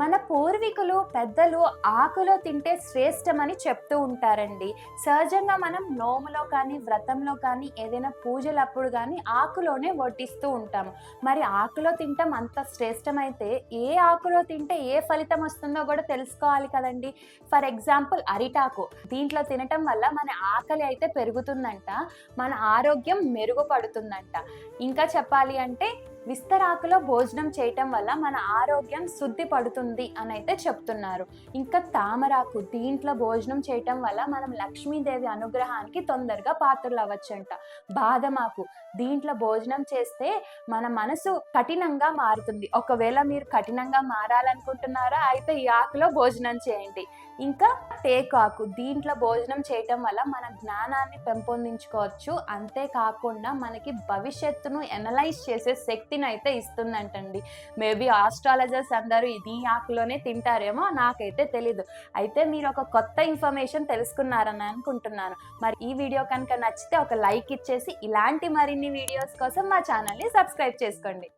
మన పూర్వీకులు పెద్దలు ఆకులో తింటే శ్రేష్టమని చెప్తూ ఉంటారండి. సహజంగా మనం నోములో కానీ వ్రతంలో కానీ ఏదైనా పూజలప్పుడు కానీ ఆకులోనే వడ్డిస్తూ ఉంటాము. మరి ఆకులో తింటాం అంత శ్రేష్టమైతే ఏ ఆకులో తింటే ఏ ఫలితం వస్తుందో కూడా తెలుసుకోవాలి కదండి. ఫర్ ఎగ్జాంపుల్ అరిటాకు దీంట్లో తినటం వల్ల మన ఆకలి అయితే పెరుగుతుందంట మన ఆరోగ్యం మెరుగుపడుతుందంట. ఇంకా చెప్పాలి అంటే విస్తరాకులో భోజనం చేయటం వల్ల మన ఆరోగ్యం శుద్ధి పడుతుంది అని అయితే చెప్తున్నారు. ఇంకా తామరాకు దీంట్లో భోజనం చేయటం వల్ల మనం లక్ష్మీదేవి అనుగ్రహానికి తొందరగా పాత్రలు అవ్వచ్చంట. బాదమాకు దీంట్లో భోజనం చేస్తే మన మనసు కఠినంగా మారుతుంది. ఒకవేళ మీరు కఠినంగా మారాలనుకుంటున్నారా అయితే ఈ ఆకులో భోజనం చేయండి. ఇంకా టేకాకు దీంట్లో భోజనం చేయటం వల్ల మన జ్ఞానాన్ని పెంపొందించుకోవచ్చు. అంతేకాకుండా మనకి భవిష్యత్తును ఎనలైజ్ చేసే శక్తి అయితే ఇస్తుందంటండి. మేబీ ఆస్ట్రాలజర్స్ అందరూ ఇది ఆకులోనే తింటారేమో నాకైతే తెలీదు. అయితే మీరు ఒక కొత్త ఇన్ఫర్మేషన్ తెలుసుకున్నారని అనుకుంటున్నాను. మరి ఈ వీడియో కనుక నచ్చితే ఒక లైక్ ఇచ్చేసి ఇలాంటి మరిన్ని వీడియోస్ కోసం మా ఛానల్ని సబ్స్క్రైబ్ చేసుకోండి.